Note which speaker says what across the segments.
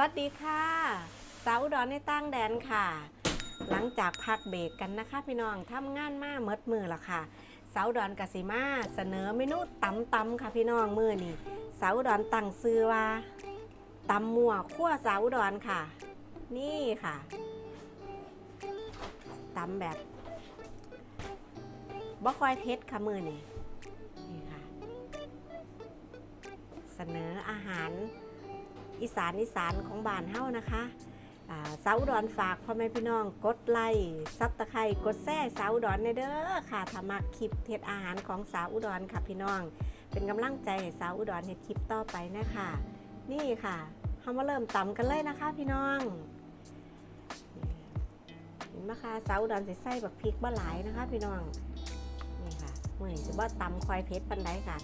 Speaker 1: วัสดีค่ะ สาวอุดรในตั้งแดนค่ะ หลังจากพักเบรกกันนะคะ พี่น้องทำงานมาเมดมือและค่ะ สาวอุดรกสิมาเสนอเมนูตำตำค่ะพี่น้องมือนี่สาวอุดรตั้งซื้อว่าตำมั่วขั้วสาวอุดรค่ะ นี่ค่ะตำแบบบ่คอยเท็ดค่ะมือนี่นี่ค่ะ เสนออาหาร อีสานอีสานของบ้านเฮานะคะสาวอุดรฝากพ่อแม่พี่น้องกดไลค์ซับตะไคร่กดแซ่สาวอุดรในเด้อค่ะถ้ามักคลิปเฮ็ดอาหารของสาวอุดรค่ะพี่น้อง เป็นกำลังใจให้สาวอุดรเฮ็ดคลิปต่อไปนะคะนี่ค่ะเฮามาเริ่มตำกันเลยนะคะพี่น้องเห็นไหมคะสาวอุดรใสิใส่บักพริกบ่หลายนะคะ พี่น้องนี่ค่ะเมื้อนี้สิบ่ตำควายเพชรปานใดค่ะ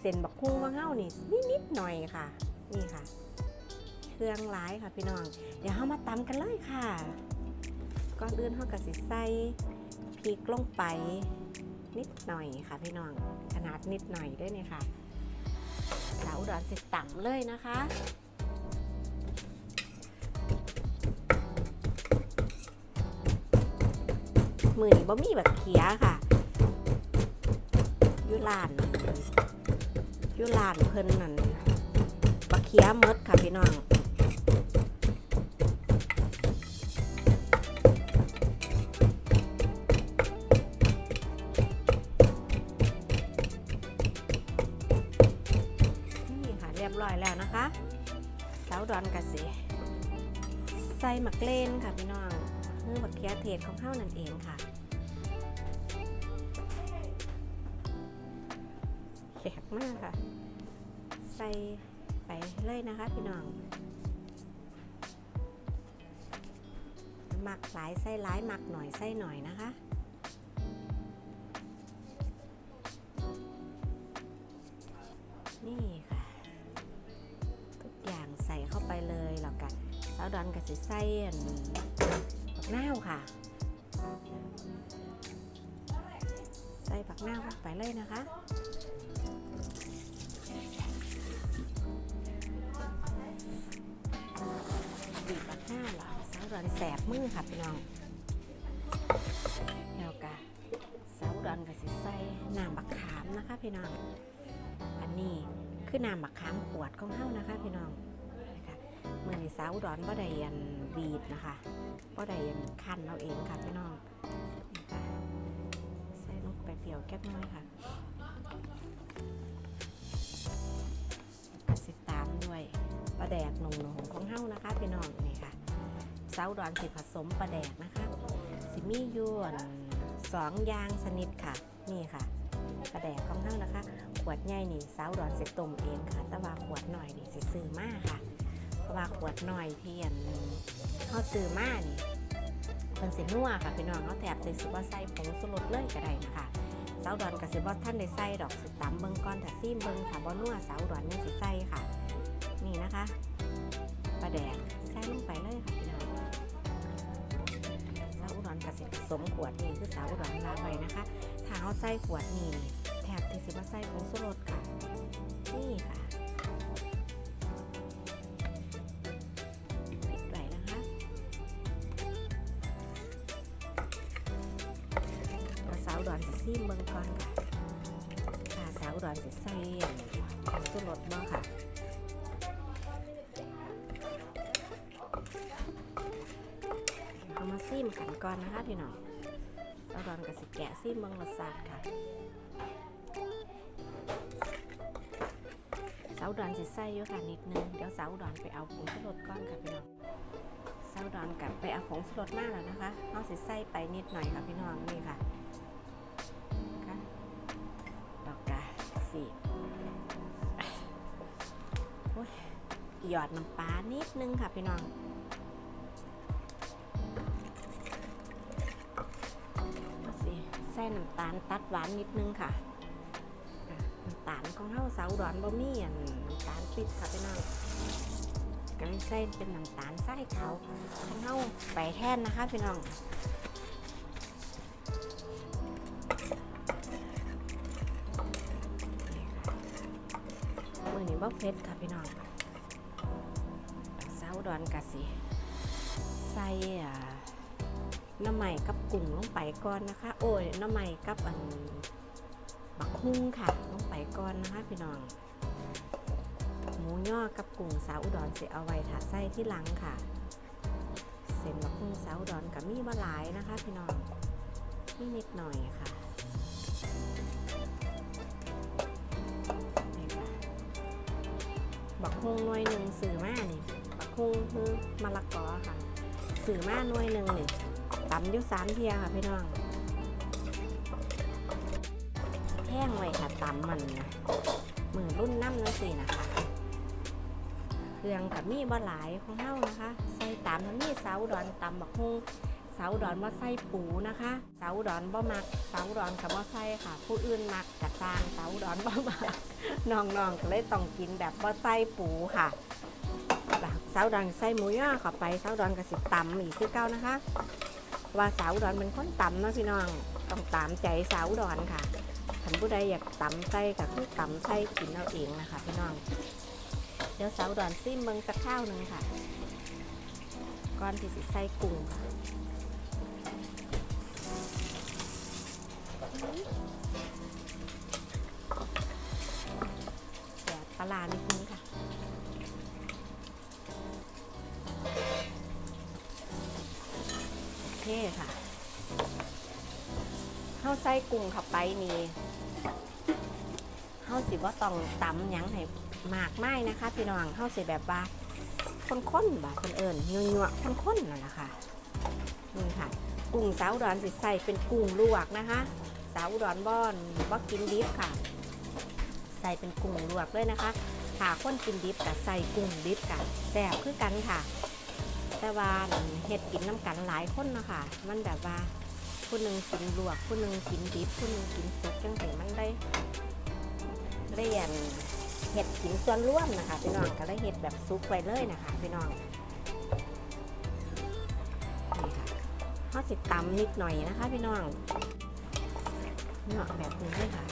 Speaker 1: เส้นบักคุ้งว่าเฮานี่นิดๆหน่อยค่ะ นี่ค่ะ รื่องร้ายค่ะพี่น้อง เดี๋ยวเรามาตำกันเลยค่ะ ก่อนอื่นเราก็สิใส่พริกลงไปนิดหน่อยค่ะพี่น้อง ขนาดนิดหน่อยด้วยนี่ค่ะสาวอุดรสิต่ำเลยนะคะมือนี้บ่มีแบบเขียค่ะยุลานยุลานเพิ่นนั่นบักเขียมดค่ะพี่น้อง อยแล้วนะคะสาวดอนกะสิใส่หมักเล่นค่ะพี่น้องคือบักเคียเทศของเฮาวนั่นเองค่ะแขกมากค่ะ ใส่ไปเลยนะคะพี่น้องหมักหลายไส้หลายหมักหน่อยไส้หน่อยนะคะนี่าวดอนกับสิใส่ผักนาค่ะ ใส่ผักนาวเข้าไปเลยนะคะบีบผักนาเหรอสาวดอนแสบมือค่ะพี่น้องแล้วก็สาวดอนกับสิใส่น้ำบักขามนะคะพี่น้อง อันนี้คือน้ำมะขามขวดของเฮานะคะพี่น้อง เมื่อนี้สาวดอุดรบ่ได้ยันบีบนะคะบ่ได้ยันคั้นเอาเองค่ะพี่น้องใส่ลงไปเปียวแก้มน้อยค่ะก็สิตามด้วยปลาแดกหนุ่มๆของเฮานะคะพี่น้องนี่ค่ะสาวดอุดรสิผสมปลาแดกนะคะสิมียวนสองยางชนิดค่ะนี่ค่ะปลาแดกของเฮานะคะ ขวดใหญ่นี่สาวดอนสิต้มเองค่ะ แต่ว่าขวดหน่อยนี่สิซื้อมากค่ะ ว่าขวดหน่อยเทียนเขาซื้อมานี่เพิ่นสินัวค่ะพี่น้องเขาแถบสิสิบ่ใส่ผงสุรสเลยก็ได้นะคะสาวดอนก็สิบ่ท่านได้ใส่ดอกสิตำเบิ่งก่อนถ้าซีมเบิ่งถ้าบ่นัวสาวดอนยังสิใส่ค่ะ นี่นะคะปลาแดกใส่ลงไปเลยค่ะพี่น้องสาวดอนก็สิสมขวดนี่คือสาวดอนลาไว้นะคะถ้าเขาใส่ขวดนี่แถบที่สิมาใส่ผงสุรสค่ะนี่ค่ะ ซีมเบิ่งก่อนค่ะสาวอุดอนสิใส่ผงสุรสเนาะค่ะเอามาซีมกันก่อนนะคะพี่น้องสาวดอนกับสิแกะซิเมืองรสชาติค่ะสาวดอนสิใส่อยู่ค่ะนิดนึง เดี๋ยวสาวดอนไปเอาผงชูรสก่อนค่ะพี่น้องสาวดอนกลับไปเอาผงชูรสมากแล้วนะคะเอาสิใส่ไปนิดหน่อยค่ะพี่น้องนี่ค่ะ หยอดน้ำปลานิดนึงค่ะพี่น้องสิใส่น้ำตาลตัดหวานนิดนึงค่ะน้ำตาลของเฮาสาวดอนบ่มีอันน้ำตาลปิดค่ะพี่น้องก็เลยใส่เป็นน้ำตาลใส่ขาวของเฮาไปแทนนะคะพี่น้องมือนี้บ่เผ็ดค่ะพี่น้อง สาวอุดรกะสิใส่อ่าน้ำใหม่กับกุ้งลงไปก่อนนะคะ โอ้ยน้ำใหม่กับอันบักฮุ่งค่ะลงไปก่อนนะคะพี่น้อง หมูย่อกับกุ้งสาวอุดรเสิเอาไว้ถาใส่ที่หลังค่ะ เส้นบักฮุ่งสาวอุดรกับมีบะหลายนะคะพี่น้องนี่นิดหน่อยค่ะบักฮุงหน่วยหนึ่งสื่อมานี่ ฮุงคือมะละกอค่ะสื่อมาหน่วยหนึ่งนี่ตำอยุ่สามเทียค่ะพี่น้องแห้งไว้ค่ะตำมันนะมือรุ่นน้ำนั่นสินะคะเครื่องกับมีบะหลายของเฮานะคะ ใส่ตามทั้งมีเสาดอนตำบักฮุงเสาดอนว่าใส่ปูนะคะ เสาดอนบ่มัก เสาดอนกับบ่าใส่ค่ะ ผู้อื่นมักกะสร้างเสาดอนบ่มักน้องๆก็เลยต้องกินแบบบ่าใส่ปูค่ะาวดอนใส่หมูย่อเข้าไปสาวดอนก็สิตำอีกคือเก้านะคะ ว่าสาวดอนเป็นคนตำเนะพี่น้องต้องตามใจสาวดอนค่ะท่านผู้ใดอยากตำใส่ก็คือตำใส่กินเอาเองนะคะพี่น้องเดี๋ยวสาวดอนซิมเบิงสักข้าวหนึ่งค่ะก่อนที่สิใส่กุ้งค่ะแดดปลาร้านิดนึง เคค่ะข้าใส่กุ้งเข้าไปนี่ข้าวสิว่าต้องตำยังให้หมากไม้นะคะ พี่น้องข้าวสิแบบว่าข้นๆแบบคนเอิญยัวยัวๆข้นๆนั่นแหละค่ะนี่ค่ะ กุ้งสาวดอนสิใส่เป็นกุ้งลวกนะคะ สาวดอนบ้อนบ่กินดิบค่ะ ใส่เป็นกุ้งลวกเลยนะคะถ้าคนกินดิบกับใส่กุ้งดิบกันแซ่บคือกันค่ะ แต่ว่าเห็ดกินน้ำกันหลายคนเนาะคะมันแบบว่าผู้หนึ่งกินลวกผู้หนึ่งกินดิบผู้หนึ่งกินสุกจังสิมันได้เรียนเห็ดกินส่วนร่วมนะคะพี่น้องก็เลยเห็ดแบบซุกไปเลยนะคะพี่น้องนี่ค่ะข้าวสิตำนิดหน่อยนะคะพี่น้องเนาะแบบนี้เลยค่ะ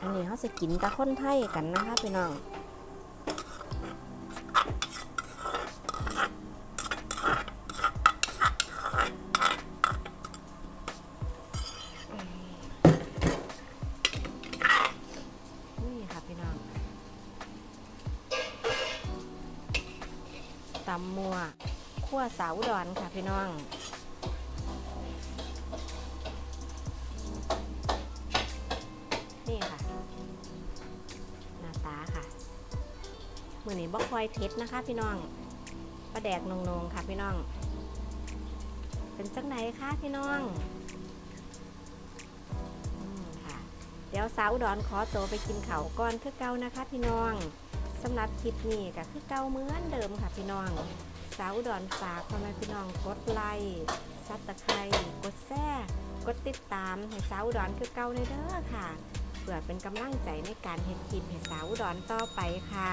Speaker 1: อันนี้เขาจะกินกับคนไทยกันนะคะพี่น้องนี่ค่ะพี่น้องตำมัวขั้วสาวดอนค่ะพี่น้อง มือนี้บอคอยเท็ดนะคะพี่น้องปลาแดกนงๆค่ะพี่น้อง เป็นจังไหนคะพี่น้องอค่ะเดี๋ยวสาวดอนขอตัวไปกินเขาก่อนคือเก่านะคะพี่น้องสำหรับคลิปนี้ก็คือเก่าเหมือนเดิมค่ะพี่น้องสาวดอนฝากพ่อแม่พี่น้องกดไลค์ซับตะไคร้กดแซ่กดติดตามให้สาวดอนคือเก่าในเด้อค่ะเพื่อเป็นกำลังใจในการเห็นคลิปให้สาวดอุดรต่อไปค่ะ